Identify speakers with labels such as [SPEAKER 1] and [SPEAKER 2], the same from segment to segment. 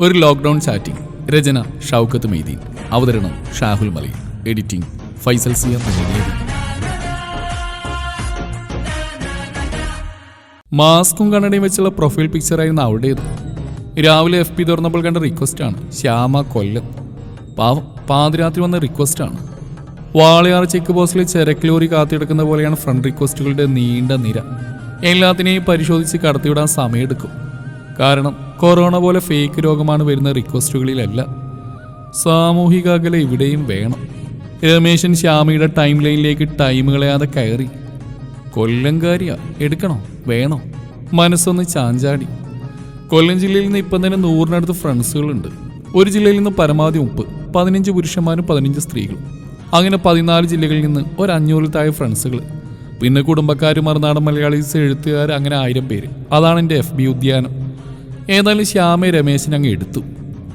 [SPEAKER 1] ഒരു lockdown chatting. രചന ഷൗക്കത്ത് മെയ്തീൻ അവതരണം Shahul Mali editing Faisal Siya മാസ്കും കണ്ണടയും വെച്ചുള്ള പ്രൊഫൈൽ പിക്ചറായിരുന്നു അവളുടേത്. രാവിലെ എഫ് പി തുറന്നപ്പോൾ കണ്ട റിക്വസ്റ്റാണ്. ശ്യാമ കൊല്ലം. പാവം പാതിരാത്രി വന്ന റിക്വസ്റ്റ് ആണ് വാളയാർ ചെക്ക് പോസ്റ്റിൽ ചരക്ലോറി ലോറി കാത്തിയെടുക്കുന്ന പോലെയാണ് ഫ്രണ്ട് റിക്വസ്റ്റുകളുടെ നീണ്ട നിര. എല്ലാത്തിനെയും പരിശോധിച്ച് കടത്തിവിടാൻ സമയമെടുക്കും. കാരണം കൊറോണ പോലെ ഫേക്ക് രോഗമാണ് വരുന്ന റിക്വസ്റ്റുകളിലല്ല സാമൂഹിക അകല ഇവിടെയും വേണം. രമേശൻ ശ്യാമിയുടെ ടൈം ലൈനിലേക്ക് ടൈം കളയാതെ കയറി കൊല്ലംകാരിയാ എടുക്കണോ? വേണോ? മനസ്സൊന്ന് ചാഞ്ചാടി. കൊല്ലം ജില്ലയിൽ നിന്ന് ഇപ്പം തന്നെ നൂറിനടുത്ത് ഫ്രണ്ട്സുകളുണ്ട് ഒരു ജില്ലയിൽ നിന്ന് പരമാവധി മുപ്പ് പതിനഞ്ച് പുരുഷന്മാരും പതിനഞ്ച് സ്ത്രീകളും. അങ്ങനെ പതിനാല് ജില്ലകളിൽ നിന്ന് ഒരു അഞ്ഞൂറിൽ താഴെ ഫ്രണ്ട്സുകൾ പിന്നെ കുടുംബക്കാരും മറുനാടൻ മലയാളീസ് എഴുത്തുകാർ അങ്ങനെ ആയിരം പേര്. അതാണ് എന്റെ എഫ് ബി ഉദ്യാനം. ഏതായാലും ശ്യാമയെ രമേശിനെ അങ്ങ് എടുത്തു.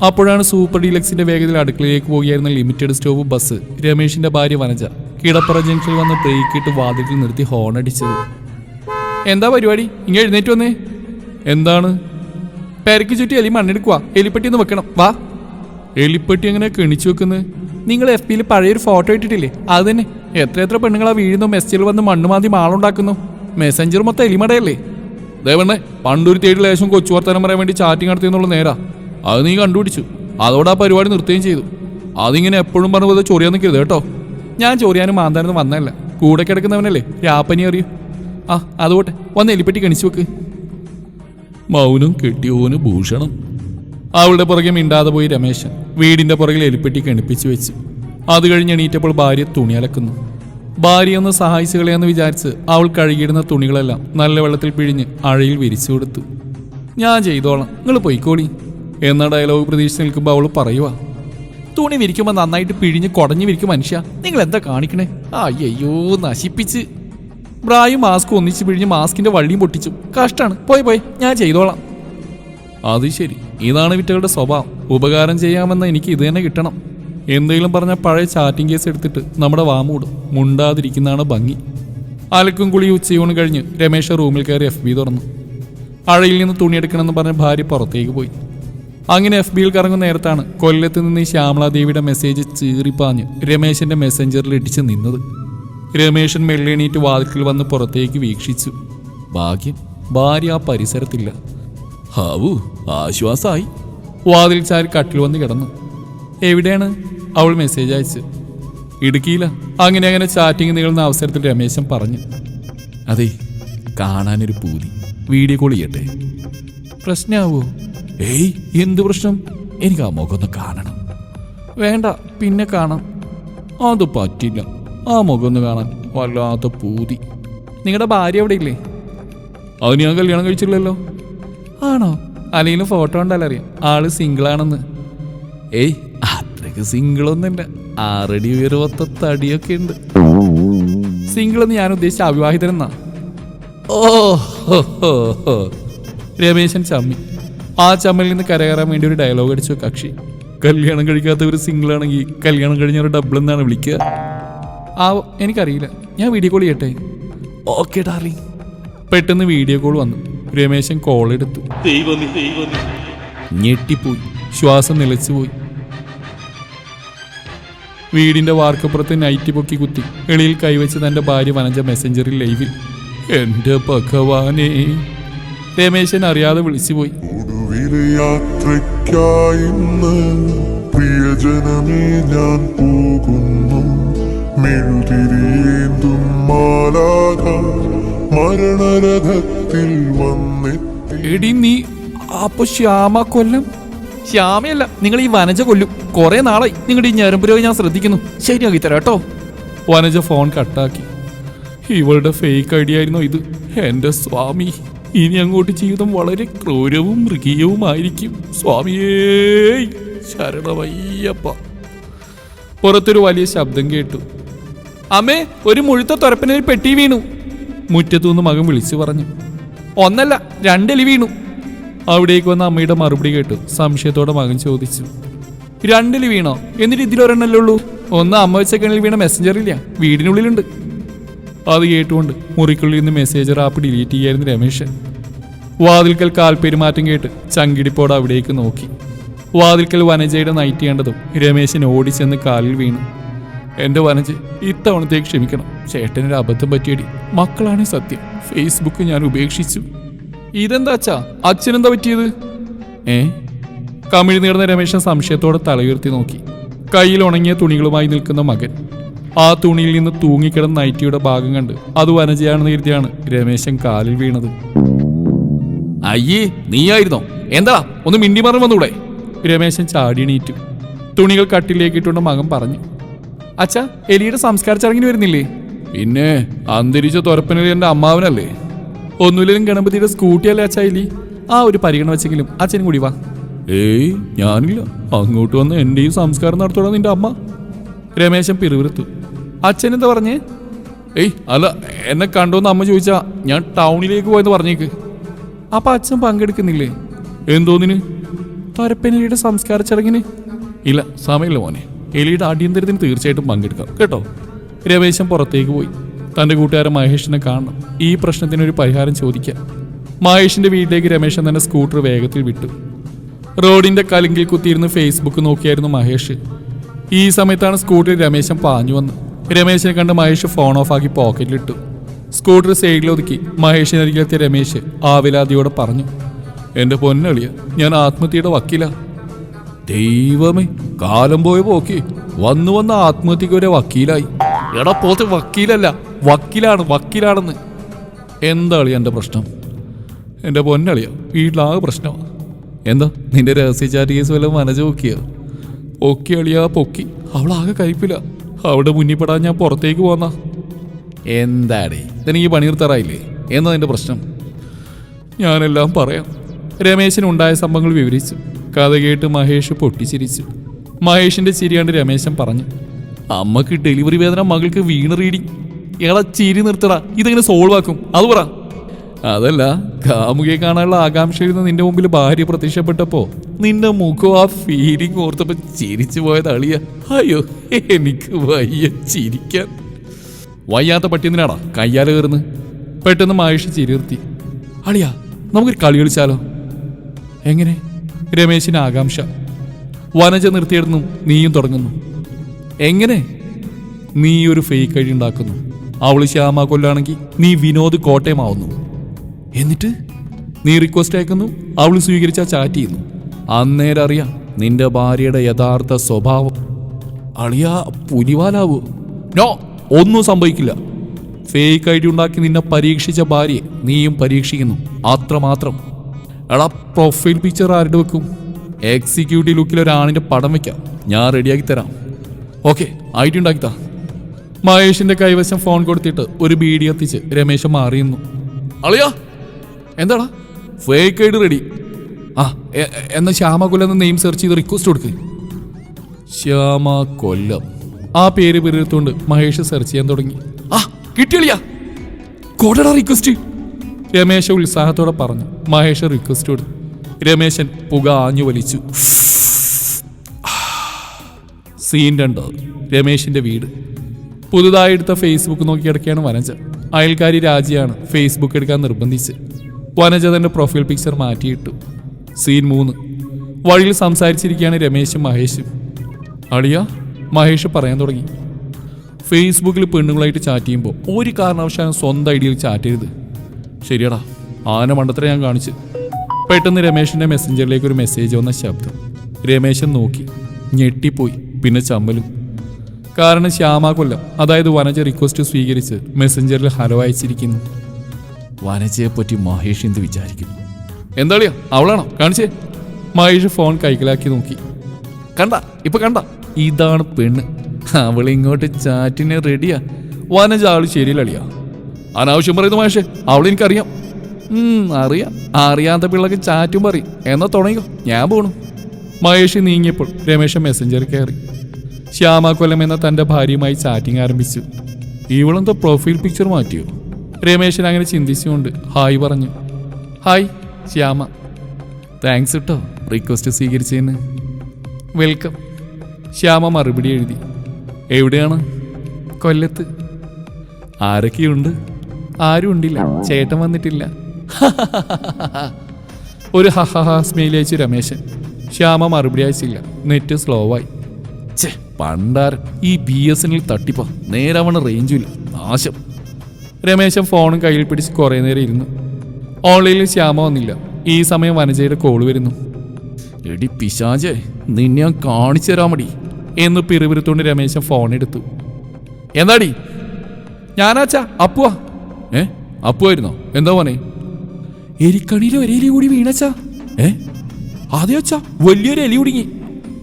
[SPEAKER 1] അപ്പോഴാണ് സൂപ്പർ ഡീലക്സിന്റെ വേഗത്തിൽ അടുക്കളയിലേക്ക് പോകുകയായിരുന്ന ലിമിറ്റഡ് സ്റ്റോപ്പ് ബസ് രമേശിന്റെ ഭാര്യ വനജ കിടപ്പറ ജംഗ്ഷനിൽ വന്ന് ബ്രേക്കിട്ട് വാതിലിൽ നിർത്തി ഹോൺ അടിച്ചത്. എന്താ പരിപാടി? ഇങ്ങനെ എഴുന്നേറ്റ് വന്നേ. എന്താണ്? പെരക്ക് ചുറ്റി എലി മണ്ണെടുക്കുക എലിപ്പെട്ടി ഒന്ന് വെക്കണം. വാ. എലിപ്പെട്ടി എങ്ങനെ കെണിച്ചു വെക്കുന്നത് നിങ്ങൾ എഫ് പിയിൽ പഴയൊരു ഫോട്ടോ ഇട്ടിട്ടില്ലേ? അത് തന്നെ. എത്ര എത്ര പെണ്ണുങ്ങളാ വീഴുന്നു മെസ്സേജിൽ വന്ന് മണ്ണുമാതി മാളുണ്ടാക്കുന്നു. മെസ്സഞ്ചർ മൊത്തം എലിമടയല്ലേ? ദേവണ്ണേ പണ്ടൊരു തേടി ലേശം കൊച്ചു പറയാൻ വേണ്ടി ചാറ്റിംഗ് നടത്തിയെന്നുള്ള നേരാ. അത് നീ കണ്ടുപിടിച്ചു. അതോടെ ആ പരിപാടി നിർത്തുകയും ചെയ്തു. അതിങ്ങനെ എപ്പോഴും പറഞ്ഞു പോലെ ചൊറിയാൻ നിൽക്കരുത് കേട്ടോ. ഞാൻ ചൊറിയാനും മാന്താനൊന്നും വന്നല്ല കൂടെ കിടക്കുന്നവനല്ലേ രാപ്പനി അറിയൂ. ആ അതുപോട്ടെ വന്ന് എലിപ്പെട്ടി കണിച്ചു വെക്ക്. മൗനം കെട്ടിയോന് ഭൂഷണം. അവളുടെ പുറകെ മിണ്ടാതെ പോയി രമേശൻ. വീടിന്റെ പുറകിൽ എലിപ്പെട്ടി കണിപ്പിച്ചു വെച്ചു. അത് കഴിഞ്ഞ് എണീറ്റപ്പോൾ ഭാര്യ തുണി അലക്കുന്നു. ഭാര്യ ഒന്ന് സഹായിച്ചു കളയാന്ന് വിചാരിച്ച് അവൾ കഴുകിയിടുന്ന തുണികളെല്ലാം നല്ല വെള്ളത്തിൽ പിഴിഞ്ഞ് അഴയിൽ വിരിച്ചു കൊടുത്തു. ഞാൻ ചെയ്തോളാം. നിങ്ങൾ പൊയ്ക്കോളി. എന്ന ഡയലോഗ് പ്രതീക്ഷിച്ച് നിൽക്കുമ്പോൾ അവൾ പറയുക തുണി വിരിക്കുമ്പോൾ നന്നായിട്ട് പിഴിഞ്ഞ് കുടഞ്ഞു വിരിക്കും മനുഷ്യ. നിങ്ങൾ എന്താ കാണിക്കണേ? അയ്യോ നശിപ്പിച്ച്. ബ്രായും മാസ്കും ഒന്നിച്ച് പിഴിഞ്ഞ് മാസ്കിന്റെ വള്ളിയും പൊട്ടിച്ചു കഷ്ടാണ്. പോയി പോയി. ഞാൻ ചെയ്തോളാം. അത് ശരി. ഇതാണ് വിറ്റകളുടെ സ്വഭാവം. ഉപകാരം ചെയ്യാമെന്ന് എനിക്ക് ഇത് തന്നെ കിട്ടണം. എന്തെങ്കിലും പറഞ്ഞ പഴയ ചാറ്റിംഗ് കേസ് എടുത്തിട്ട് നമ്മുടെ വാമൂടും മുണ്ടാതിരിക്കുന്നതാണ് ഭംഗി. അലക്കും കുളി ഉച്ചയൂണ് കഴിഞ്ഞ് രമേശ് റൂമിൽ കയറി എഫ് ബി തുറന്നു. അഴയിൽ നിന്ന് തുണിയെടുക്കണമെന്ന് പറഞ്ഞ ഭാര്യ പുറത്തേക്ക് പോയി. അങ്ങനെ എഫ് ബിയിൽ കറങ്ങുന്ന നേരത്താണ് കൊല്ലത്ത് നിന്ന് ഈ ശ്യാമളാദേവിയുടെ മെസ്സേജ് ചീറിപ്പാഞ്ഞ് രമേശന്റെ മെസ്സഞ്ചറിൽ ഇടിച്ച് നിന്നത്. രമേശൻ മെല്ലെണീറ്റ് വാതിൽക്കിൽ വന്ന് പുറത്തേക്ക് വീക്ഷിച്ചു. ഭാഗ്യം ഭാര്യ ആ പരിസരത്തില്ല. ഹാവു ആശ്വാസായി. വാതിൽ ചാരി കട്ടിൽ വന്ന് കിടന്നു. എവിടെയാണ്? അവൾ മെസ്സേജ് അയച്ച്. ഇടുക്കിയില്ല അങ്ങനെ അങ്ങനെ ചാറ്റിംഗ് നീളുന്ന അവസരത്തിൽ രമേശൻ പറഞ്ഞു. അതെ കാണാനൊരു പൂതി. വീഡിയോ കോൾ ചെയ്യട്ടെ. പ്രശ്നമാവോ ഏയ് എന്ത് പ്രശ്നം? എനിക്ക് ആ മുഖമൊന്ന് കാണണം. വേണ്ട പിന്നെ കാണാം. അത് പറ്റില്ല. ആ മുഖമൊന്ന് കാണാൻ വല്ലാത്ത പൂതി. നിങ്ങളുടെ ഭാര്യ അവിടെ ഇല്ലേ അത് ഞാൻ കല്യാണം കഴിച്ചില്ലല്ലോ. ആണോ? അല്ലെങ്കിലും ഫോട്ടോ ഉണ്ടല്ലോ അറിയാം ആൾ സിംഗിളാണെന്ന് ഏയ് അത്രയ്ക്ക് സിംഗിൾ ഒന്നുമില്ല ആറടി ഉയർവത്ത തടിയൊക്കെ ഉണ്ട്. സിംഗിൾ എന്ന് ഞാൻ ഉദ്ദേശിച്ച അവിവാഹിതരെന്നാ ഓ. രമേശൻ ചമ്മി. ആ ചമ്മലിൽ നിന്ന് കരകയറാൻ വേണ്ടി ഒരു ഡയലോഗ് അടിച്ചു കക്ഷി. കല്യാണം കഴിക്കാത്ത ഒരു സിംഗിൾ ആണെങ്കിൽ കല്യാണം കഴിഞ്ഞ ഒരു ഡബിൾ എന്നാണ് വിളിക്കുക. ആ എനിക്കറിയില്ല. ഞാൻ വീഡിയോ കോൾ ചെയ്യട്ടെ? ഓക്കെ ഡാർലിംഗ് പെട്ടെന്ന് വീഡിയോ കോൾ വന്നു. രമേശൻ കോൾ എടുത്തു. ഞെട്ടിപ്പോയി. ശ്വാസം നിലച്ചുപോയി. വീടിന്റെ വാർക്കപ്പുറത്ത് നൈറ്റ് പൊക്കി കുത്തി. എളിയിൽ കൈവച്ച് തന്റെ ഭാര്യ വനജ മെസ്സഞ്ചറിൽ ലൈവിൽ എന്റെ ഭഗവാനേ. രമേശൻ അറിയാതെ വിളിച്ചുപോയി.
[SPEAKER 2] യാത്രയ്ക്കായിന്ന് പ്രിയജനമേ ഞാൻ പോകുന്നു. മെഴുതിരിയേന്തും മാലാക മരണരഥത്തിൽ വന്നെത്തി.
[SPEAKER 1] എടി നീ അപ്പൊ ശ്യാമ കൊല്ലം? ശ്യാമയല്ല നിങ്ങൾ ഈ വനജ കൊല്ലും. കുറെ നാളായി നിങ്ങളുടെ ഈ ഞരമ്പുരവ് ഞാൻ ശ്രദ്ധിക്കുന്നു. ശരിയാക്കി തരാം കേട്ടോ. വനജ ഫോൺ കട്ടാക്കി. ഇവളുടെ ഫേക്ക് ഐഡിയ ആയിരുന്നു ഇത്? എന്റെ സ്വാമി ഇനി അങ്ങോട്ട് ജീവിതം വളരെ ക്രൂരവും മൃഗീയവുമായിരിക്കും. സ്വാമിയേ ശരണമയ്യപ്പ. പുറത്തൊരു വലിയ ശബ്ദം കേട്ടു. അമ്മേ ഒരു മുഴുത്ത തുരപ്പനൊരു പെട്ടി വീണു. മുറ്റത്തുനിന്ന് മകൻ വിളിച്ചു പറഞ്ഞു. ഒന്നല്ല രണ്ടെലി വീണു. അവിടേക്ക് വന്ന അമ്മയുടെ മറുപടി കേട്ടു സംശയത്തോടെ മകൻ ചോദിച്ചു രണ്ടിൽ വീണോ? എന്നിട്ട് ഇതിലൊരെണ്ണല്ലേ ഉള്ളൂ ഒന്ന് അമ്മ വെച്ച കിണലിൽ വീണ മെസ്സഞ്ചറില്ല വീടിനുള്ളിലുണ്ട്. അത് കേട്ടുകൊണ്ട് മുറിക്കുള്ളിൽ നിന്ന് മെസ്സേജർ ആപ്പ് ഡിലീറ്റ് ചെയ്യായിരുന്നു രമേശൻ. വാതിൽക്കൽ കാൽപെരുമാറ്റം കേട്ട് ചങ്കിടിപ്പോടെ അവിടേക്ക് നോക്കി. വാതിൽക്കൽ വനജയുടെ കണ്ടതും രമേശൻ ഓടിച്ചെന്ന് കാലിൽ വീണു. എന്റെ വനജ് ഇത്തവണത്തേക്ക് ക്ഷമിക്കണം. ചേട്ടനൊരു അബദ്ധം പറ്റിയടി. മക്കളാണ് സത്യം. ഫേസ്ബുക്ക് ഞാൻ ഉപേക്ഷിച്ചു. ഇതെന്താ അച്ഛാ? അച്ഛനെന്താ പറ്റിയത്? ഏ? കമിഴ് നീർന്ന രമേശൻ സംശയത്തോടെ തലയുയർത്തി നോക്കി. കയ്യിൽ ഉണങ്ങിയ തുണികളുമായി നിൽക്കുന്ന മകൻ. ആ തുണിയിൽ നിന്ന് തൂങ്ങിക്കിടന്ന നൈറ്റിയുടെ ഭാഗം കണ്ട് അത് വനജയാണെന്ന് കരുതിയാണ് രമേശൻ കാലിൽ വീണത്. അയ്യേ നീയായിരുന്നോ? എന്താ? ഒന്ന് മിണ്ടി മറന്നു വന്നൂടെ? രമേശൻ ചാടിയണീറ്റു തുണികൾ കട്ടിലേക്ക് ഇട്ടുകൊണ്ട് മകൻ പറഞ്ഞു. അച്ഛാ എലിയുടെ സംസ്കാര ചടങ്ങിന് വരുന്നില്ലേ? പിന്നെ അന്തരിച്ച തുറപ്പനിൽ എന്റെ അമ്മാവനല്ലേ? ഒന്നുമില്ലും ഗണപതിയുടെ സ്കൂട്ടി അല്ലേ അച്ചായി ആ ഒരു പരിഗണന വെച്ചെങ്കിലും അച്ഛനും കൂടി വാ. ഏയ് ഞാനില്ല. അങ്ങോട്ട് വന്ന് എന്റെയും സംസ്കാരം നടത്തോടാ നിന്റെ അമ്മ. രമേശൻ പിറുവിരുത്തു അച്ഛൻ എന്താ പറഞ്ഞേ? ഏയ് അല്ല എന്നെ കണ്ടോന്ന് അമ്മ ചോദിച്ചാ ഞാൻ ടൗണിലേക്ക് പോയെന്ന് പറഞ്ഞേക്ക്. അപ്പൊ അച്ഛൻ പങ്കെടുക്കുന്നില്ലേ? എന്തോന്നിന്? തരപ്പനലിയുടെ സംസ്കാര ചടങ്ങിന്? ഇല്ല സമയമില്ല മോനെ. എലിയുടെ അടിയന്തരത്തിന് തീർച്ചയായിട്ടും പങ്കെടുക്കാം. കേട്ടോ? രമേശൻ പുറത്തേക്ക് പോയി. തന്റെ കൂട്ടുകാരൻ മഹേഷിനെ കാണണം. ഈ പ്രശ്നത്തിന് ഒരു പരിഹാരം ചോദിക്കാം. മഹേഷിന്റെ വീട്ടിലേക്ക് രമേശൻ തന്നെ സ്കൂട്ടർ വേഗത്തിൽ വിട്ടു. റോഡിന്റെ കലിങ്കിൽ കുത്തിയിരുന്ന് ഫേസ്ബുക്ക് നോക്കിയായിരുന്നു മഹേഷ്. ഈ സമയത്താണ് സ്കൂട്ടറിൽ രമേശൻ പാഞ്ഞു വന്ന് രമേശിനെ കണ്ട് മഹേഷ് ഫോൺ ഓഫ് ആക്കി പോക്കറ്റിലിട്ടു. സ്കൂട്ടർ സൈഡിൽ ഒതുക്കി മഹേഷിനരികിലെത്തിയ രമേശ് ആവിലാതിയോടെ പറഞ്ഞു എന്റെ പൊന്നളിയ ഞാൻ ആത്മഹത്യയുടെ വക്കീല. ദൈവമേ കാലം പോയ പോക്കി. വന്നു വന്ന ആത്മഹത്യക്ക് ഒരു വക്കീലായി. എടാ പോത്തെ വക്കീലല്ല. വക്കീലാണ് വക്കീലാണെന്ന്. എന്താ അളിയ എന്റെ പ്രശ്നം? എന്റെ പൊന്നളിയ വീട്ടിലാകെ പ്രശ്നമാണ് എന്താ നിന്റെ രഹസ്യ ചാറ്റ് കേസ് വല്ലതും മനജ പൊക്കിയോ? പൊക്കി അളിയാ പൊക്കി. അവളാകെ കഴിപ്പില്ല അവിടെ മുന്നിപ്പെടാൻ ഞാൻ പുറത്തേക്ക് പോന്നാ. എന്താടി? ഇതെനിക്ക് പണി തറായില്ലേ എന്നാ നിന്റെ പ്രശ്നം? ഞാനെല്ലാം പറയാം. രമേശനുണ്ടായ സംഭവങ്ങൾ വിവരിച്ചു. കഥ കേട്ട് മഹേഷ് പൊട്ടിച്ചിരിച്ചു. മഹേഷിന്റെ ചിരിയാണ്ട് രമേശൻ പറഞ്ഞു അമ്മയ്ക്ക് ഡെലിവറി വേദന മകൾക്ക് വീണ് റീഡിങ് എടാ ചിരി നിർത്തടാ. ഇതെങ്ങനെ സോൾവ് ആക്കും? അത് പറ. അതല്ല കാമുകയെ കാണാനുള്ള ആകാംക്ഷയിൽ നിന്ന് നിന്റെ മുമ്പിൽ ഭാര്യ പ്രത്യക്ഷപ്പെട്ടപ്പോ നിന്റെ മുഖം ആ ഫീലിംഗ് ഓർത്തപ്പോ ചിരിച്ചു പോയത് അളിയ. അയ്യോ എനിക്ക് വയ്യ ചിരിക്കാൻ. വയ്യാത്ത പട്ടിന്നിനാടാ കയ്യാല കയറുന്നു. പെട്ടെന്ന് മഹേഷ് ചിരിർത്തി അളിയ നമുക്കൊരു കളി കളിച്ചാലോ? എങ്ങനെ? രമേശിന് ആകാംക്ഷ. വനജ നിർത്തിയിടുന്നു നീയും തുടങ്ങുന്നു. എങ്ങനെ? നീ ഒരു ഫേക്ക് കഴി ഉണ്ടാക്കുന്നു. അവൾ ശ്യാമ കൊല്ലാണെങ്കിൽ നീ വിനോദ് കോട്ടയമാവുന്നു. എന്നിട്ട് നീ റിക്വസ്റ്റ് അയക്കുന്നു അവൾ സ്വീകരിച്ച ചാറ്റ് ചെയ്യുന്നു. അന്നേരം അറിയാം നിന്റെ ഭാര്യയുടെ യഥാർത്ഥ സ്വഭാവം. അളിയ പുലിവാലാവോ. നോ ഒന്നും സംഭവിക്കില്ല. ഫേക്ക് ഐ ഡി ഉണ്ടാക്കി നിന്നെ പരീക്ഷിച്ച ഭാര്യയെ നീയും പരീക്ഷിക്കുന്നു. അത്രമാത്രം. എടാ പ്രൊഫൈൽ പിക്ചർ ആരുടെ വെക്കും? എക്സിക്യൂട്ടീവ് ലുക്കിൽ ഒരാണിന്റെ പടം വെക്കാം. ഞാൻ റെഡിയാക്കി തരാം. ഓക്കെ ഐ ഡി ഉണ്ടാക്കി താ. മഹേഷിന്റെ കൈവശം ഫോൺ കൊടുത്തിട്ട് ഒരു ബീഡി എത്തിച്ച് രമേശ് മാറിയുന്നു അളിയാ എന്താടാ? ഫേക്ക് ഐഡി റെഡി ആ എന്ന ശ്യാമ കൊല്ലം ശ്യാമകുലെന്ന് നെയിം സെർച്ച് ചെയ്ത് റിക്വസ്റ്റ് കൊടുക്ക്. ശ്യാമ കൊല്ലം ആ പേര് പിറുത്തുകൊണ്ട് മഹേഷ് സെർച്ച് ചെയ്യാൻ തുടങ്ങി. ആ കിട്ടിയളിയാ കൊടുടാ റിക്വസ്റ്റ് രമേശ ഉത്സാഹത്തോടെ പറഞ്ഞു. മഹേഷ് റിക്വസ്റ്റ് കൊടുത്തു. രമേശൻ പുക ആഞ്ഞു വലിച്ചു സീൻ രണ്ട്. രമേശിന്റെ വീട്. പുതുതായി എടുത്ത ഫേസ്ബുക്ക് നോക്കി കിടക്കുകയാണ് വനജ. അയൽക്കാരി രാജിയാണ് ഫേസ്ബുക്ക് എടുക്കാൻ നിർബന്ധിച്ച്. വനജ തന്റെ പ്രൊഫൈൽ പിക്ചർ മാറ്റിയിട്ടു. സീൻ മൂന്ന്. വഴിയിൽ സംസാരിച്ചിരിക്കുകയാണ് രമേശും മഹേഷും. അളിയ മഹേഷ് പറയാൻ തുടങ്ങി. ഫേസ്ബുക്കിൽ പെണ്ണുങ്ങളായിട്ട് ചാറ്റ് ചെയ്യുമ്പോൾ ഒരു കാരണവശാലും സ്വന്തം ഐഡിയയിൽ ചാറ്റ് ചെയ്ത് ശരിയടാ ആന മണ്ടത്തിനെ ഞാൻ കാണിച്ച്. പെട്ടെന്ന് രമേശിന്റെ മെസ്സഞ്ചറിലേക്ക് ഒരു മെസ്സേജ് വന്ന ശബ്ദം. രമേശൻ നോക്കി. ഞെട്ടിപ്പോയി. പിന്നെ ചമ്മലും. കാരണം ശ്യാമ കൊല്ലം അതായത് വനജ റിക്വസ്റ്റ് സ്വീകരിച്ച് മെസ്സഞ്ചറിൽ ഹലോ അയച്ചിരിക്കുന്നു. വനജയെ പറ്റി മഹേഷ് എന്ത് വിചാരിക്കുന്നു എന്താളിയാ? അവളാണോ? കാണിച്ചേ. മഹേഷ് ഫോൺ കൈക്കലാക്കി നോക്കി. കണ്ട ഇപ്പൊ കണ്ട. ഇതാണ് പെണ്ണ്. അവൾ ഇങ്ങോട്ട് ചാറ്റിന് റെഡിയാ വനജ ആൾ ശരിയിലളിയാ അനാവശ്യം പറയുന്നു മഹേഷ്. അവളെനിക്കറിയാം ഉം, അറിയാം. അറിയാത്ത പിള്ളക്ക് ചാറ്റും പറയും. എന്നാ തുടങ്ങിക്കോ. ഞാൻ പോണു. മഹേഷ് നീങ്ങിയപ്പോൾ രമേശ മെസ്സഞ്ചർ കയറി. ശ്യാമ കൊല്ലം എന്ന തന്റെ ഭാര്യയുമായി ചാറ്റിംഗ് ആരംഭിച്ചു. ഇവളെന്തോ പ്രൊഫൈൽ പിക്ചർ മാറ്റിയോ? രമേശൻ അങ്ങനെ ചിന്തിച്ചുകൊണ്ട് ഹായ് പറഞ്ഞു. ഹായ് ശ്യാമ. താങ്ക്സ് കേട്ടോ റിക്വസ്റ്റ് സ്വീകരിച്ചതിന്. വെൽക്കം ശ്യാമ മറുപടി എഴുതി. എവിടെയാണ്? കൊല്ലത്ത്. ആരൊക്കെയുണ്ട്? ആരും ഉണ്ടില്ല ചേട്ടൻ വന്നിട്ടില്ല. ഒരു ഹഹഹ സ്മെയിൽ അയച്ചു രമേശൻ. ശ്യാമ മറുപടി അയച്ചില്ല. നെറ്റ് സ്ലോ ആയി. ഛേ പണ്ടാരൻ ഈ ബി എസ് എൻ എൽ തട്ടിപ്പ. നേരാവണ റേഞ്ചും നാശം. രമേശൻ ഫോണും കയ്യിൽ പിടിച്ച് കുറേ നേരം ഇരുന്നു. ഓൺലൈനിൽ ശ്യാമ വന്നില്ല. ഈ സമയം വനജയുടെ കോൾ വരുന്നു. എടി പിശാജെ നിന്നെ ഞാൻ കാണിച്ചു തരാൻ മടി. എന്ന് പിറുപിരുത്തോണ്ട് രമേശൻ ഫോൺ എടുത്തു. എന്താടി? ഞാനാച്ചാ അപ്പുവാ. ഏ? അപ്പുവായിരുന്നോ? എന്താ പോനെ എരിക്കണിയിൽ ഒരു എലി കൂടി വീണച്ചാ. ഏ? അതെ അച്ഛാ വലിയൊരു എലി കുടുങ്ങി.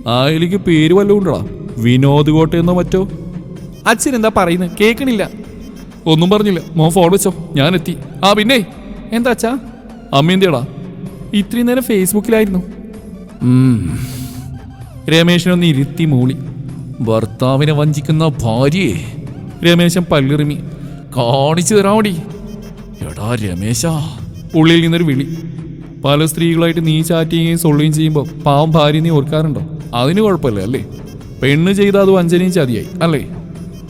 [SPEAKER 1] ആ എലിക്ക് പേര് വല്ലതും ഉണ്ടടാ? വിനോദ് കോട്ടയെന്നോ മറ്റോ? അച്ഛൻ എന്താ പറയുന്നത് കേൾക്കണില്ല ഒന്നും പറഞ്ഞില്ല. മോൻ ഫോൺ വെച്ചോ. ഞാൻ എത്തി. ആ പിന്നെ? എന്താ അച്ഛാ? അമ്മ എന്തിയടാ ഇത്രയും നേരം ഫേസ്ബുക്കിലായിരുന്നു. രമേശനൊന്ന് ഇരുത്തി മൂളി. ഭർത്താവിനെ വഞ്ചിക്കുന്ന ഭാര്യയെ. രമേശൻ പല്ലിറിമി. കാണിച്ചു തരാൻ മടി എടാ രമേശ. ഉള്ളിൽ നിന്നൊരു വിളി. പല സ്ത്രീകളായിട്ട് നീ ചാറ്റ് ചെയ്യുകയും സൊള്ളുകയും ചെയ്യുമ്പോൾ പാവം ഭാര്യ നീ ഓർക്കാറുണ്ടോ? അതിന് കുഴപ്പമില്ല അല്ലേ? പെണ്ണ് ചെയ്ത അത് വഞ്ചനയും ചതിയായി അല്ലേ?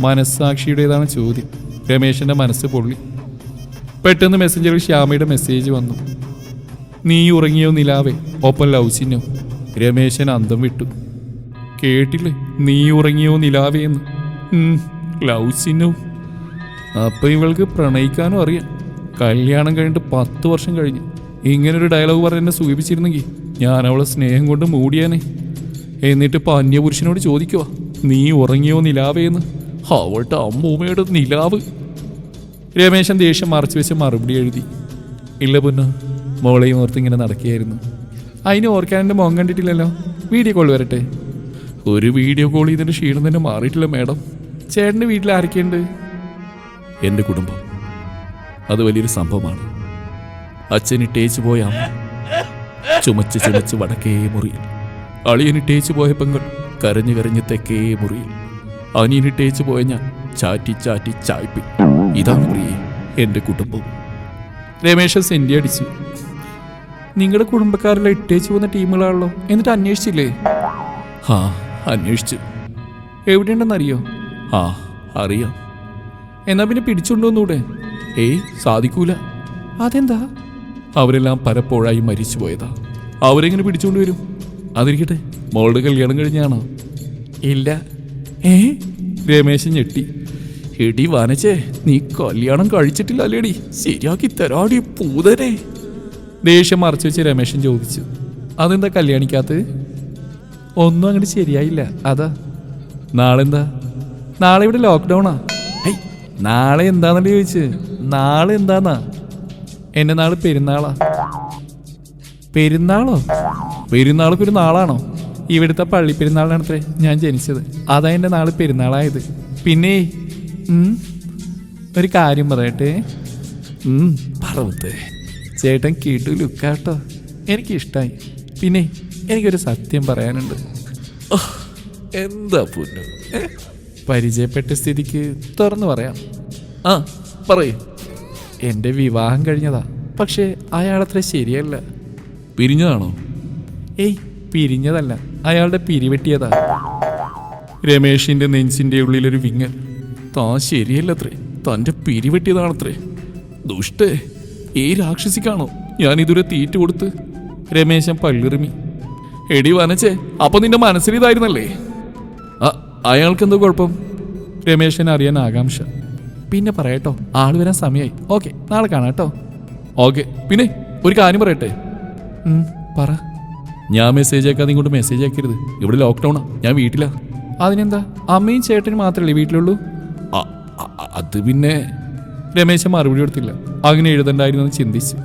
[SPEAKER 1] മനസ്സാക്ഷിയുടേതാണ് ചോദ്യം. രമേശന്റെ മനസ്സ് പൊള്ളി. പെട്ടെന്ന് മെസ്സഞ്ചറിൽ ശ്യാമയുടെ മെസ്സേജ് വന്നു. നീ ഉറങ്ങിയോ നിലാവേ? ഒപ്പം ചിഹ്നം രമേശൻ അന്തം വിട്ടു. കേട്ടില്ലേ? നീ ഉറങ്ങിയോ നിലാവേ എന്ന്. ലൗസിനോ അപ്പൊ ഇവൾക്ക് പ്രണയിക്കാനും അറിയാം. കല്യാണം കഴിഞ്ഞിട്ട് പത്ത് വർഷം കഴിഞ്ഞു. ഇങ്ങനൊരു ഡയലോഗ് പറഞ്ഞ് എന്നെ സൂചിപ്പിച്ചിരുന്നെങ്കിൽ ഞാൻ അവളെ സ്നേഹം കൊണ്ട് മൂടിയാനേ. എന്നിട്ട് ഇപ്പൊ അന്യപുരുഷനോട് ചോദിക്കുക നീ ഉറങ്ങിയോ നിലാവേന്ന്? അവളുടെ അമ്മൂമ്മയുടെ നിലാവ്. രമേശൻ ദേഷ്യം മറച്ചു വെച്ച് മറുപടി എഴുതി. ഇല്ല പൊന്നു മോളെയും ഓർത്ത് ഇങ്ങനെ നടക്കുകയായിരുന്നു. അതിന് ഓർക്കാൻ എന്റെ മോൻ കണ്ടിട്ടില്ലല്ലോ. വീഡിയോ കോൾ വരട്ടെ? ഒരു വീഡിയോ കോൾ ഇതിന്റെ ക്ഷീണം തന്നെ മാറിയിട്ടില്ല മാഡം. ചേട്ടന്റെ വീട്ടിൽ ആരൊക്കെയുണ്ട്? എന്റെ കുടുംബം. അത് വലിയൊരു സംഭവമാണ്. അച്ഛൻ ഇട്ടേച്ചു പോയ അമ്മ. ചുമച്ച് ചുമച്ച് വടക്കേ മുറിയിൽ. അളിയൻ ഇട്ടേച്ചു പോയ പെങ്ങൾ കരഞ്ഞു കരഞ്ഞ് തെക്കേ മുറിയിൽ അനിയനിട്ടേച്ചു പോയ ഞാൻ ചാറ്റി ചാറ്റി ചായ്പി. ഇതാണ് പ്രിയെ എന്റെ കുടുംബം. രമേശൻ സെന്റി അടിച്ചു. നിങ്ങളുടെ കുടുംബക്കാരെല്ലാം ഇട്ടേച്ചു പോകുന്ന ടീമുകളാണല്ലോ എന്നിട്ട് അന്വേഷിച്ചില്ലേ? ആ അന്വേഷിച്ചു. എവിടെയുണ്ടെന്നറിയോ? ആ അറിയാം. എന്നാ പിന്നെ പിടിച്ചുകൊണ്ടുവന്നൂടെ ഏയ് സാധിക്കൂല. അതെന്താ? അവരെല്ലാം പലപ്പോഴായി മരിച്ചു പോയതാ അവരെങ്ങനെ പിടിച്ചുകൊണ്ട് വരും? അതിരിക്കട്ടെ മോളുടെ കല്യാണം കഴിഞ്ഞാണോ? ഇല്ല. ഏ? രമേശൻ ഞെട്ടി. എടി വാനച്ചേ നീ കല്യാണം കഴിച്ചിട്ടില്ല അല്ലേടി ശരിയാക്കി തരാടി പൂതനെ. ദേഷ്യം മറച്ചു വെച്ച് രമേശൻ ചോദിച്ചു. അതെന്താ കല്യാണിക്കാത്തത് ഒന്നും അങ്ങോട്ട് ശരിയായില്ല. അതാ. നാളെന്താ? നാളെ ഇവിടെ ലോക്ക്ഡൗണാ. ഹൈ നാളെ എന്താന്നല്ലേ ചോദിച്ച്? നാളെ എന്താന്നാ? എന്നെ നാളെ പെരുന്നാളാ. പെരുന്നാളോ? പെരുന്നാൾക്ക് ഒരു നാളാണോ ഇവിടുത്തെ പള്ളി പെരുന്നാളാണത്രേ ഞാൻ ജനിച്ചത്. അതാ എന്റെ നാൾ പെരുന്നാളായത്. പിന്നെ ഒരു കാര്യം പറയട്ടെ? പറവത്തേ. ചേട്ടൻ കിട്ടു ലുക്കാട്ടോ. എനിക്കിഷ്ടായി. പിന്നെ എനിക്കൊരു സത്യം പറയാനുണ്ട്. എന്താ പൊന്നു? പരിചയപ്പെട്ട സ്ഥിതിക്ക് തുറന്നു പറയാം. ആ പറയൂ. എന്റെ വിവാഹം കഴിഞ്ഞതാ. പക്ഷേ അയാളത്ര ശരിയല്ല. പിരിഞ്ഞതാണോ? ഏയ് പിരിഞ്ഞതല്ല. അയാളുടെ പിരിവെട്ടിയതാ രമേഷിന്റെ നെഞ്ചിന്റെ ഉള്ളിലൊരു വിങ്ങൽ. താ ശരിയല്ലത്രേ. തന്റെ പിരിവെട്ടിയതാണത്രേ ദുഷ്ടേ ഏ രാക്ഷസിക്കാണോ? ഞാൻ ഇതുവരെ തീറ്റ കൊടുത്ത് രമേശൻ പള്ളിറിമി എടി വനച്ചേ അപ്പൊ നിന്റെ മനസ്സിൽ ഇതായിരുന്നല്ലേ? അയാൾക്ക് അയാൾക്കെന്തോ കുഴപ്പം? രമേശൻ അറിയാൻ ആകാംക്ഷ. പിന്നെ പറയട്ടോ ആൾ വരാൻ സമയമായി ഓക്കെ നാളെ കാണാം കേട്ടോ. ഓക്കെ പിന്നെ ഒരു കാര്യം പറയട്ടെ? പറ. ഞാൻ മെസ്സേജ് അയക്കാതെ ഇങ്ങോട്ട് മെസ്സേജ് അയക്കരുത്. ഇവിടെ ലോക്ക്ഡൗണാ ഞാൻ വീട്ടിലാ. അതിനെന്താ? അമ്മയും ചേട്ടനും മാത്രമല്ലേ വീട്ടിലുള്ളൂ? അത് പിന്നെ രമേശൻ മറുപടി കൊടുത്തില്ല. അങ്ങനെ എഴുതണ്ടായിരുന്നു എന്ന് ചിന്തിച്ചു.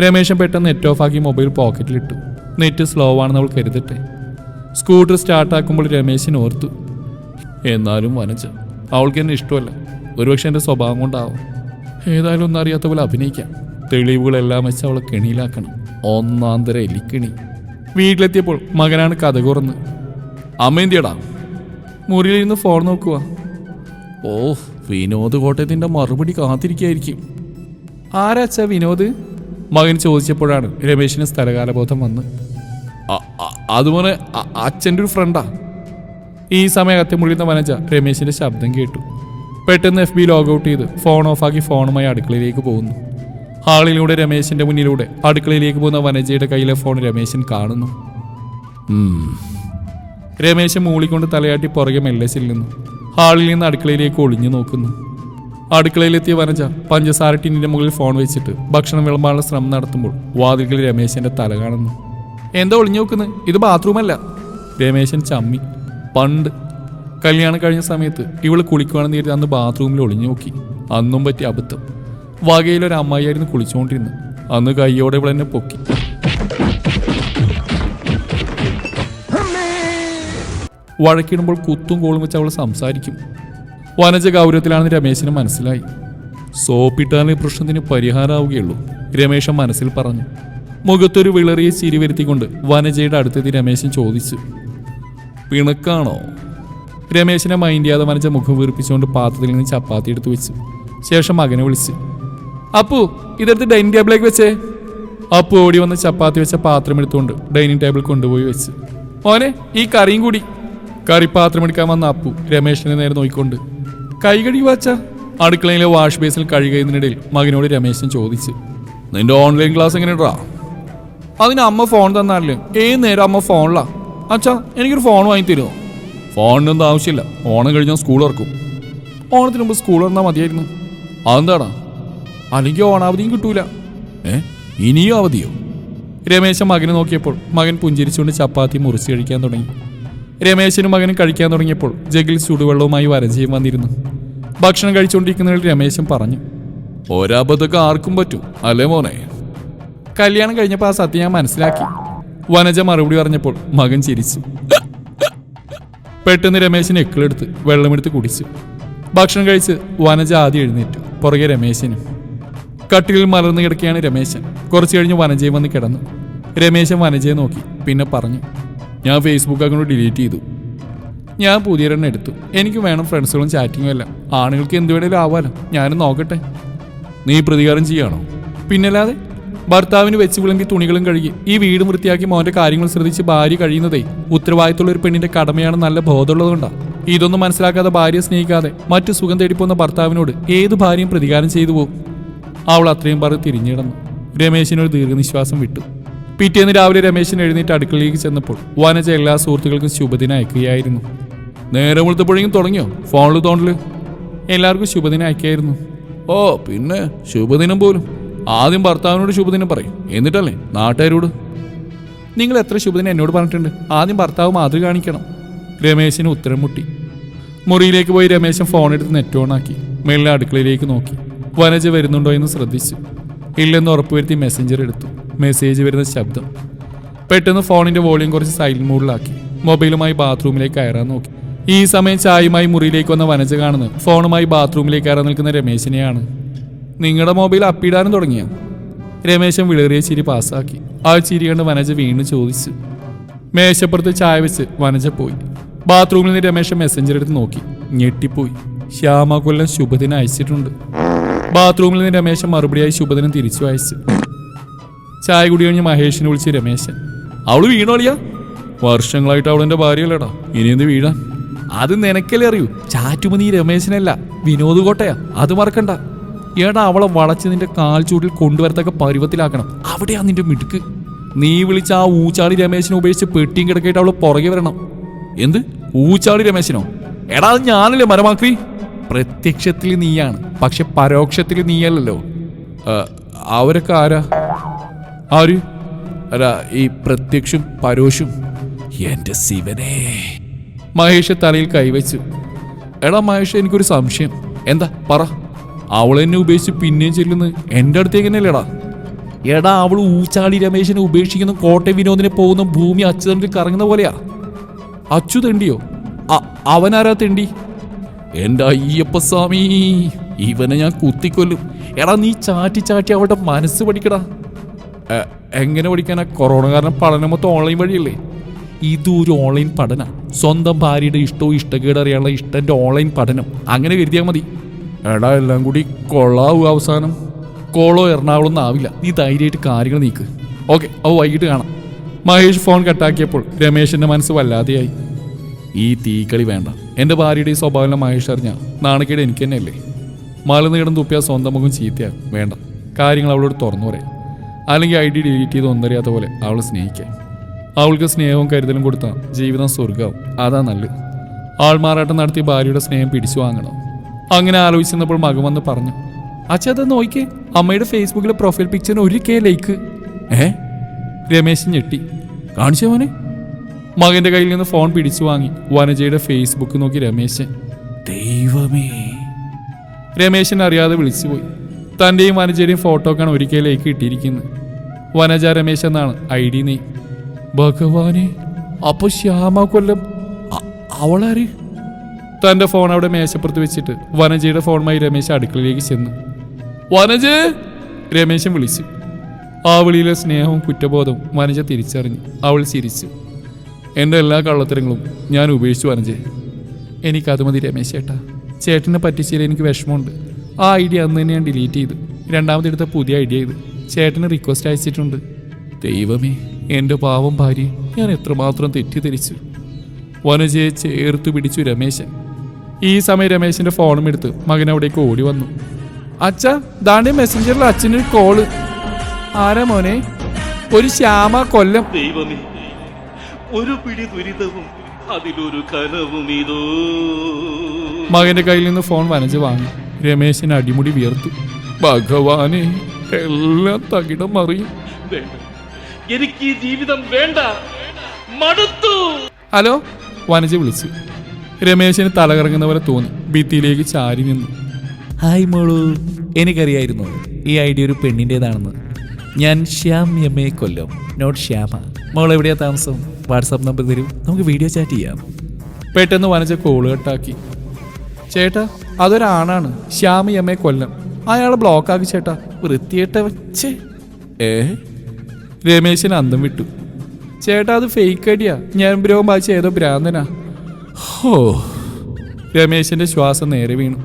[SPEAKER 1] രമേശൻ പെട്ടെന്ന് നെറ്റ് ഓഫ് ആക്കി മൊബൈൽ പോക്കറ്റിലിട്ടു നെറ്റ് സ്ലോ ആണെന്ന് അവൾ കരുതട്ടെ. സ്കൂട്ടർ സ്റ്റാർട്ടാക്കുമ്പോൾ രമേശൻ ഓർത്തു. എന്നാലും വനജ അവൾക്ക് എന്നെ ഇഷ്ടമല്ല. ഒരുപക്ഷെ എന്റെ സ്വഭാവം കൊണ്ടാവും. ഏതായാലും ഒന്നും അറിയാത്ത പോലെ അഭിനയിക്കാം. തെളിവുകളെല്ലാം വെച്ച് അവളെ കെണിയിലാക്കണം. ഒന്നാന്തര എലിക്കണി. വീട്ടിലെത്തിയപ്പോൾ മകനാണ് കഥ കുറന്ന് അമ്മ എന്തിയടാ? മുറിയിലിരുന്ന് ഫോൺ നോക്കുക ഓ വിനോദ് കോട്ടയത്തിന്റെ മറുപടി കാത്തിരിക്കായിരിക്കും ആരാച്ച വിനോദ്? മകൻ ചോദിച്ചപ്പോഴാണ് രമേശിന് സ്ഥലകാലബോധം വന്ന് അതുപോലെ അച്ഛന്റെ ഒരു ഫ്രണ്ടാ. ഈ സമയം അത്യമുള്ളിന്ന വനജ രമേശിന്റെ ശബ്ദം കേട്ടു. പെട്ടെന്ന് എഫ് ബി ലോഗൌട്ട് ചെയ്ത് ഫോൺ ഓഫാക്കി ഫോണുമായി അടുക്കളയിലേക്ക് പോകുന്നു. ഹാളിലൂടെ രമേശിന്റെ മുന്നിലൂടെ അടുക്കളയിലേക്ക് പോകുന്ന വനജയുടെ കയ്യിലെ ഫോൺ രമേശൻ കാണുന്നു. രമേശൻ മൂളിക്കൊണ്ട് തലയാട്ടി പുറകെ മെല്ലെ ചെല്ലുന്നു. ഹാളിൽ നിന്ന് അടുക്കളയിലേക്ക് ഒളിഞ്ഞു നോക്കുന്നു. അടുക്കളയിലെത്തിയ വനജ പഞ്ചസാര ടിന്നിന്റെ മുകളിൽ ഫോൺ വെച്ചിട്ട് ഭക്ഷണം വിളമ്പാനുള്ള ശ്രമം നടത്തുമ്പോൾ വാതിൽക്കിൽ രമേശന്റെ തല കാണുന്നു. എന്താ ഒളിഞ്ഞു നോക്കുന്നത് ഇത് ബാത്റൂമല്ല രമേശൻ ചമ്മി. പണ്ട്. കല്യാണം കഴിഞ്ഞ സമയത്ത് ഇവൾ കുളിക്കുവാണെന്ന് അന്ന് ബാത്റൂമിൽ ഒളിഞ്ഞു നോക്കി. അന്നും പറ്റിയ അബദ്ധം. വകയിലൊരു അമ്മായിയായിരുന്നു കുളിച്ചുകൊണ്ടിരുന്നത് അന്ന് കയ്യോടെ ഇവിടെ എന്നെ പൊക്കി. വഴക്കിടുമ്പോൾ കുത്തും കോളും വെച്ച് അവൾ സംസാരിക്കും. വനജ ഗൗരവത്തിലാണെന്ന് രമേശിന് മനസ്സിലായി. സോപ്പിട്ടാലേ പ്രശ്നത്തിന് പരിഹാരമാവുകയുള്ളൂ രമേശൻ മനസ്സിൽ പറഞ്ഞു. മുഖത്തൊരു വിളറിയ ചിരി വരുത്തിക്കൊണ്ട് വനജയുടെ അടുത്തെത്തി രമേശൻ ചോദിച്ചു. പിണക്കാണോ? രമേശിനെ മൈൻഡ് ചെയ്യാതെ വനജ മുഖം വീർപ്പിച്ചുകൊണ്ട് പാത്രത്തിൽ നിന്ന് ചപ്പാത്തി എടുത്തു വെച്ചു. ശേഷം മകനെ വിളിച്ചു. അപ്പു ഇതെടുത്ത് ഡൈനിങ് ടേബിളിലേക്ക് വെച്ചേ. അപ്പു ഓടി വന്ന് ചപ്പാത്തി വെച്ച പാത്രം എടുത്തുകൊണ്ട് ഡൈനിങ് ടേബിൾ കൊണ്ടുപോയി വെച്ച്. മോനെ ഈ കറിയും കൂടി. കറി പാത്രം എടുക്കാൻ വന്ന അപ്പു രമേശിനെ നേരെ നോക്കിക്കൊണ്ട് കൈ കഴുകി വാച്ച. അടുക്കളയിലെ വാഷ് ബേസിൽ കഴുകുന്നതിനിടയിൽ മകനോട് രമേശൻ ചോദിച്ചു നിന്റെ ഓൺലൈൻ ക്ലാസ് എങ്ങനെ എങ്ങനെയാ അതിന് അമ്മ ഫോൺ തന്നാലേ ഏത് നേരം അമ്മ ഫോണിലാ അച്ഛാ എനിക്കൊരു ഫോൺ വാങ്ങി തരുമോ ഫോണിനൊന്നും ആവശ്യമില്ല. ഓണം കഴിഞ്ഞാൽ സ്കൂൾ ഇറക്കും ഓണത്തിന് മുമ്പ് സ്കൂൾ ഇറന്നാൽ മതിയായിരുന്നു. അതെന്താടാ? അല്ലെങ്കിൽ ഓണാവധിയും കിട്ടൂല. ഏ? ഇനിയും അവധിയോ? രമേശൻ മകനെ നോക്കിയപ്പോൾ മകൻ പുഞ്ചിരിച്ചുകൊണ്ട് ചപ്പാത്തി മുറിച്ച് കഴിക്കാൻ തുടങ്ങി. രമേശനും മകനും കഴിക്കാൻ തുടങ്ങിയപ്പോൾ ജഗിൽ ചൂടുവെള്ളവുമായി വരഞ്ചയും വന്നിരുന്നു. ഭക്ഷണം കഴിച്ചുകൊണ്ടിരിക്കുന്നതിൽ രമേശൻ പറഞ്ഞു ഒരബദ്ധമൊക്കെ ആർക്കും പറ്റും അല്ലേ മോനെ? കല്യാണം കഴിഞ്ഞപ്പോൾ ആ സത്യം ഞാൻ മനസ്സിലാക്കി. വനജ മറുപടി പറഞ്ഞപ്പോൾ മകൻ ചിരിച്ചു. പെട്ടെന്ന് രമേശൻ എക്കിളെടുത്ത് വെള്ളമെടുത്ത് കുടിച്ചു. ഭക്ഷണം കഴിച്ച് വനജ ആദ്യം എഴുന്നേറ്റു. പുറകെ രമേശനും കട്ടിലിൽ മലർന്നു കിടക്കുകയാണ് രമേശൻ. കുറച്ചു കഴിഞ്ഞ് വനജയം വന്ന് കിടന്നു. രമേശൻ വനജയെ നോക്കി പിന്നെ പറഞ്ഞു ഞാൻ ഫേസ്ബുക്ക് അക്കൗണ്ട് ഡിലീറ്റ് ചെയ്തു. ഞാൻ പുതിയൊരെണ്ണം എടുത്തു. എനിക്ക് വേണം ഫ്രണ്ട്സുകളും ചാറ്റിങ്ങും എല്ലാം. ആണുങ്ങൾക്ക് എന്ത് വേണേലും ആവാലോ. ഞാനും നോക്കട്ടെ. നീ പ്രതികാരം ചെയ്യാണോ? പിന്നല്ലാതെ ഭർത്താവിന് വെച്ച് വിളമ്പി തുണികളും കഴുകി ഈ വീട് വൃത്തിയാക്കി മോന്റെ കാര്യങ്ങൾ ശ്രദ്ധിച്ച് ഭാര്യ കഴിയുന്നതേ ഉത്തരവാദിത്തമുള്ള ഒരു പെണ്ണിന്റെ കടമയാണ് നല്ല ബോധമുള്ളതുകൊണ്ടാ. ഇതൊന്നും മനസ്സിലാക്കാതെ ഭാര്യയെ സ്നേഹിക്കാതെ മറ്റു സുഖം തേടിപ്പോന്ന ഭർത്താവിനോട് ഏത് ഭാര്യയും പ്രതികാരം ചെയ്തു പോകും? അവൾ അത്രയും പറഞ്ഞ് തിരിഞ്ഞിടന്നു. രമേശിനൊരു ദീർഘനിശ്വാസം വിട്ടു. പിറ്റേന്ന് രാവിലെ രമേശൻ എഴുന്നേറ്റ് അടുക്കളയിലേക്ക് ചെന്നപ്പോൾ വനജ എല്ലാ സുഹൃത്തുക്കൾക്കും ശുഭദിനം അയക്കുകയായിരുന്നു. നേരെ വെളുത്തപ്പോഴേക്കും തുടങ്ങിയോ? ഫോണിൽ തോണ്ടൽ എല്ലാവർക്കും ശുഭദിനം അയക്കായിരുന്നു ഓ പിന്നെ ശുഭദിനം പോലും. ആദ്യം ഭർത്താവിനോട് ശുഭദിനം പറയും. എന്നിട്ടല്ലേ നാട്ടുകാരോട്? നിങ്ങൾ എത്ര ശുഭദിനം എന്നോട് പറഞ്ഞിട്ടുണ്ട്? ആദ്യം ഭർത്താവ് മാതൃ കാണിക്കണം. രമേശിന് ഉത്തരം മുട്ടി. മുറിയിലേക്ക് പോയി രമേശൻ ഫോൺ എടുത്ത് നെറ്റ് ഓൺ ആക്കി. മെല്ലെ അടുക്കളയിലേക്ക് നോക്കി. വനജ വരുന്നുണ്ടോ എന്ന് ശ്രദ്ധിച്ചു. ഇല്ലെന്ന് ഉറപ്പുവരുത്തി മെസ്സഞ്ചർ എടുത്തു. മെസ്സേജ് വരുന്ന ശബ്ദം. പെട്ടെന്ന് ഫോണിന്റെ വോളിയം കുറച്ച് സൈലന്റ് മോഡിലാക്കി മൊബൈലുമായി ബാത്റൂമിലേക്ക് കയറാൻ നോക്കി. ഈ സമയം ചായയുമായി മുറിയിലേക്ക് വന്ന വനജ കാണുന്നത് ഫോണുമായി ബാത്റൂമിലേക്ക് കയറാൻ നിൽക്കുന്ന രമേശിനെയാണ്. നിങ്ങളുടെ മൊബൈൽ അപ്പിടാനും തുടങ്ങിയ? രമേശൻ വിളറിയ ചിരി പാസ്സാക്കി. ആ ചിരി കണ്ട് വനജ വീണ്ടും ചോദിച്ചു. മേശപ്പുറത്ത് ചായ വെച്ച് വനജ പോയി. ബാത്റൂമിൽ നിന്ന് രമേശൻ മെസ്സഞ്ചർ എടുത്ത് നോക്കി. ഞെട്ടിപ്പോയി. ശ്യാമ കൊല്ലം ശുഭദിനം അയച്ചിട്ടുണ്ട്. ബാത്റൂമിൽ നിന്ന് രമേശൻ മറുപടിയായി ശുഭദിനം തിരിച്ചു അയച്ചു. ചായ കുടി കഴിഞ്ഞ് മഹേഷിനെ വിളിച്ച് രമേശൻ അവൾ വീണോളിയാ വർഷങ്ങളായിട്ട് അവളെന്റെ ഭാര്യയല്ലേടാ ഇനി എന്ത് വീഴാൻ? അത് നിനക്കല്ലേ അറിയൂ ചാറ്റുമതി രമേശനല്ല വിനോദ് കോട്ടയാ അത് മറക്കണ്ട. ഏടാ അവളെ വളച്ച് നിന്റെ കാൽ ചൂട്ടിൽ കൊണ്ടുവരത്തക്ക പരുവത്തിലാക്കണം അവിടെയാ നിന്റെ മിടുക്ക്. നീ വിളിച്ച ആ ഊച്ചാളി രമേശനെ ഉപേക്ഷിച്ച് പെട്ടിയും കിടക്കായിട്ട് അവൾ പുറകെ വരണം. എന്ത്? ഊച്ചാളി രമേശനോ? എടാ അത് ഞാനല്ലേ മരമാക്രി? പ്രത്യക്ഷത്തിൽ നീയാണ്. പക്ഷെ പരോക്ഷത്തിൽ നീയല്ലല്ലോ. അവരൊക്കെ ആരാ? ആര്? അല്ല ഈ പ്രത്യക്ഷും പരോഷും എന്റെ ശിവനെ. മഹേഷ് തലയിൽ കൈവച്ചു. എടാ മഹേഷ് എനിക്കൊരു സംശയം. എന്താ? പറ. അവൾ എന്നെ ഉപേക്ഷിച്ച് പിന്നെയും ചെല്ലുന്നു എന്റെ അടുത്തേക്ക് തന്നെയല്ലേടാ? എടാ അവൾ ഊച്ചാളി രമേശിനെ ഉപേക്ഷിക്കുന്ന കോട്ടയം വിനോദിനെ പോകുന്ന ഭൂമി അച്ചുതണ്ടിൽ കറങ്ങുന്ന പോലെയാ. അച്ചു തെണ്ടിയോ അ- അവനാരാ തെണ്ടി? എന്റെ അയ്യപ്പസ്വാമി ഇവനെ ഞാൻ കുത്തിക്കൊല്ലും. എടാ നീ ചാറ്റി ചാറ്റി അവളുടെ മനസ്സ് പഠിക്കടാ. എങ്ങനെ പഠിക്കാനാ? കൊറോണ കാരണം പഠനം മൊത്തം ഓൺലൈൻ വഴിയല്ലേ? ഇതൊരു ഓൺലൈൻ പഠന. സ്വന്തം ഭാര്യയുടെ ഇഷ്ടവും ഇഷ്ടക്കേട് അറിയാനുള്ള ഇഷ്ടന്റെ ഓൺലൈൻ പഠനം. അങ്ങനെ കരുതിയാൽ മതി. എടാ എല്ലാം കൂടി കൊള്ളാവൂ അവസാനം. കോളോ എറണാകുളം ഒന്നും ആവില്ല. നീ ധൈര്യമായിട്ട് കാര്യങ്ങൾ നീക്ക്. ഓക്കെ അപ്പോൾ വൈകിട്ട് കാണാം. മഹേഷ് ഫോൺ കട്ടാക്കിയപ്പോൾ രമേശിന്റെ മനസ്സ് വല്ലാതെയായി. ഈ തീക്കളി വേണ്ട. എന്റെ ഭാര്യയുടെ ഈ സ്വഭാവം മഹേഷ് അറിഞ്ഞ നാണക്കേട് എനിക്ക് തന്നെയല്ലേ? മലനീടം തുപ്പിയാൽ സ്വന്തം മുഖം ചീത്തയാ. വേണ്ട. കാര്യങ്ങൾ അവളോട് തുറന്നു പറയാം. അല്ലെങ്കിൽ ഐ ഡി ഡിലീറ്റ് ചെയ്ത് ഒന്നറിയാത്ത പോലെ അവളെ സ്നേഹിക്കാം. അവൾക്ക് സ്നേഹവും കരുതലും കൊടുത്ത ജീവിതം സ്വർഗാവും അതാ നല്ലത്. ആൾമാറാട്ടം നടത്തി ഭാര്യയുടെ സ്നേഹം പിടിച്ചു വാങ്ങണം. അങ്ങനെ ആലോചിച്ചപ്പോൾ മകൻ വന്ന് പറഞ്ഞു അച്ഛാ അത് നോക്കിക്കേ അമ്മയുടെ ഫേസ്ബുക്കിലെ പ്രൊഫൈൽ പിക്ചറിന് ഒരു കെ ലൈക്ക്. ഏ? രമേശ് ഞെട്ടി. മോനെ. മകന്റെ കയ്യിൽ നിന്ന് ഫോൺ പിടിച്ചു വാങ്ങി. വനജയുടെ ഫേസ്ബുക്ക് നോക്കി രമേശൻ. ദൈവമേ. രമേശൻ അറിയാതെ വിളിച്ചുപോയി തന്റെയും വനജയുടെയും ഫോട്ടോക്കാണ് ഒരിക്കലേക്ക് ഇട്ടിരിക്കുന്നത്. വനജ രമേശ് എന്നാണ് ഐ ഡി നെയ്. ഭഗവാനെ അപ്പൊ ശ്യാമ കൊല്ലം അവളാര്? തന്റെ ഫോൺ അവിടെ മേശപ്പുറത്ത് വെച്ചിട്ട് വനജയുടെ ഫോണുമായി രമേശ് അടുക്കളയിലേക്ക് ചെന്നു. വനജ! രമേശൻ വിളിച്ചു. ആ വിളിയിലെ സ്നേഹവും കുറ്റബോധവും വനജ തിരിച്ചറിഞ്ഞു. അവൾ ചിരിച്ചു. എന്റെ എല്ലാ കള്ളത്തരങ്ങളും ഞാൻ ഉപേക്ഷിച്ചു എനിക്ക് എനിക്കത് മതി രമേശ് ചേട്ടാ. ചേട്ടനെ പറ്റിച്ചതിൽ എനിക്ക് വിഷമമുണ്ട്. ആ ഐഡിയ അന്ന് തന്നെ ഞാൻ ഡിലീറ്റ് ചെയ്തു. രണ്ടാമതെടുത്ത പുതിയ ഐഡിയ ഇത്. ചേട്ടന് റിക്വസ്റ്റ് അയച്ചിട്ടുണ്ട്. ദൈവമേ എന്റെ പാവം ഭാര്യ ഞാൻ എത്രമാത്രം തെറ്റിദ്ധരിച്ചു. വനജയെ ചേർത്ത് പിടിച്ചു രമേശൻ. ഈ സമയം രമേശിന്റെ ഫോണും എടുത്ത് മകൻ അവിടേക്ക് ഓടി വന്നു. അച്ഛ ദാണ്ടി മെസ്സഞ്ചറിൽ അച്ഛനൊരു കോൾ ആരാ മോനെ? ഒരു ശ്യാമ കൊല്ലം.
[SPEAKER 3] ദൈവമേ. ഒരു പിടി ദുരിതവും അതിലൊരു കനവും ഇതോ.
[SPEAKER 1] മകന്റെ കയ്യിൽ നിന്ന് ഫോൺ വനജ് വാങ്ങി. രമേശിന് അടിമുടി വിയർത്തു. ഭഗവാനെ എല്ലാം തകിടം മറിയും.
[SPEAKER 3] എനിക്ക് ഈ ജീവിതം വേണ്ട. മടുത്തു.
[SPEAKER 1] ഹലോ വനജ വിളിച്ചു. രമേശിന് തലകറങ്ങുന്ന പോലെ തോന്നി. ഭിത്തിയിലേക്ക് ചാരി നിന്നു.
[SPEAKER 4] ഹായ് മോളു. എനിക്കറിയായിരുന്നു. ഈ ഐഡിയ ഒരു പെണ്ണിന്റെതാണെന്ന് ഞാൻ Shyam M A Kollam. Not Shyama. മോൾ എവിടെയാ താമസം? വാട്സാപ്പ് നമ്പർ തരും. നമുക്ക് വീഡിയോ ചാറ്റ് ചെയ്യാം.
[SPEAKER 1] പെട്ടെന്ന് വനജ കോൾ കട്ടാക്കി ചേട്ടാ അതൊരാണാണ്. ശ്യാമി അമ്മയെ കൊല്ലം. അയാളെ ബ്ലോക്കാക്കി ചേട്ടാ. വൃത്തിയേട്ട വെച്ചേ. ഏ? രമേശിന് അന്തം വിട്ടു. ചേട്ടാ അത് ഫേക്ക് അടിയാ ഞാൻ ബ്രോം വായിച്ച ഏതോ ഭ്രാന്തനാ. ഹോ. രമേശിന്റെ ശ്വാസം നേരെ വീണു.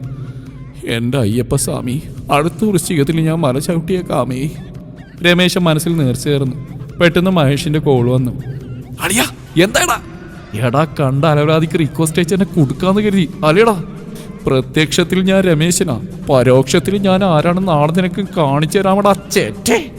[SPEAKER 1] എന്റെ അയ്യപ്പ സ്വാമി അടുത്ത വൃശ്ചികത്തിൽ ഞാൻ മല ചവിട്ടിയേക്കാമേ. രമേശൻ മനസ്സിൽ നേർച്ചേർന്നു പെട്ടെന്ന് മഹേഷിന്റെ കോൾ വന്നു. അളിയാ എന്താടാ എടാ കണ്ട അലവരാതിക്ക് റിക്വസ്റ്റ് അയച്ച് എന്നെ കൊടുക്കാന്ന് കരുതി. അല്ലേടാ പ്രത്യക്ഷത്തിൽ ഞാൻ രമേശനാ. പരോക്ഷത്തിൽ ഞാൻ ആരാണെന്ന് നാളെ നിനക്ക് കാണിച്ചു തരാമടാ ചേറ്റേ